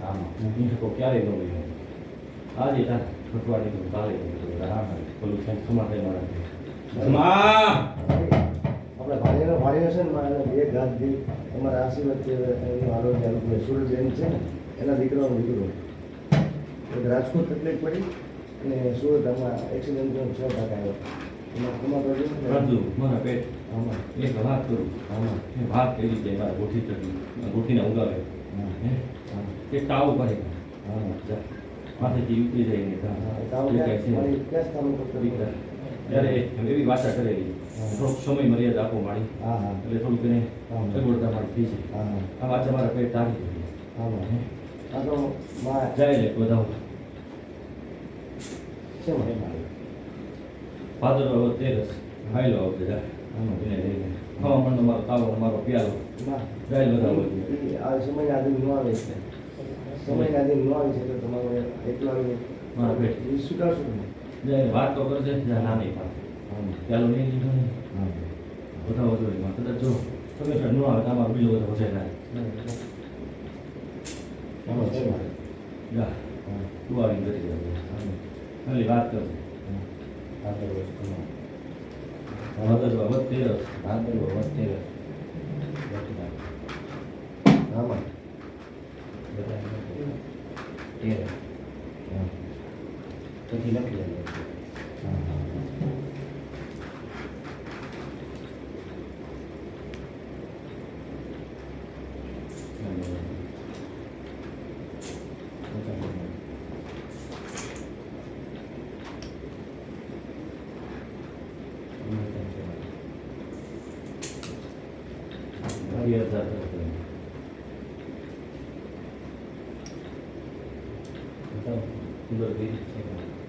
આમાં હું હિંડકો ક્યારેય ન ગયો આજે ત્યાં અઠવાડિયે ગયું કાલે ગયું રામ પેલું કંઈક સમાધાય મારા આપણે ભાણીનો ભાણીઓ છે ને મારા બે ગાંધ દી અમારા આશીર્વાદ છે એનું આરોગ્ય સુરજબેન છે ને એના દીકરાનો દીકરો રાજકોટ તકલીફ પડી અને સુરત આમાં એક્સિડન્ટ છ ટકા આવ્યો એમાં રાજુ મારા પેટ આમાં એક વાત કરું આમાં એ વાત કરી છે મારા ગોઠી ચડી ગોઠીને ઉગાવે હા તાવ પડે માથેથી ઉતરી જાય ને એ. ત્યારે એવી વાચા કરેલી. થોડોક સમય મર્યાદા આપો મારી. એટલે થોડુંક એને. સગવડતા મારી થઈ છે આ વાચા મારા પેટ તારી ગઈ જાય લે બધા છે મને મારી? હવે તેરસ હાઈ લો બધા જા. એને લઈને હવામાનનો મારો તાવો મારો પ્યાલો. બધા હોય આ સમય આધીન ન આવે છે. સમય આધીન ન આવે છે તો તમારો એકલા મારા પેટ. ને. જાય વાત તો કરજે. જા ના નહીં પાડે. પ્યાલો નહીં લીધો ને. બધા વધુ એમાં કદાચ જો તમે ન આવે તમારો બીજો બધો વધે થાય આમાં છે મારે જા હા તું આવીને કરી જાય હા ખાલી વાત કરજે હા બરોબર તમારે ભાદરવા વધ તેરસ ભાદરવો વચ્ચે આમાં તેર હા પછી લખી લેજો હા હા મારી હજાર કરશે સુંદર ગીત છે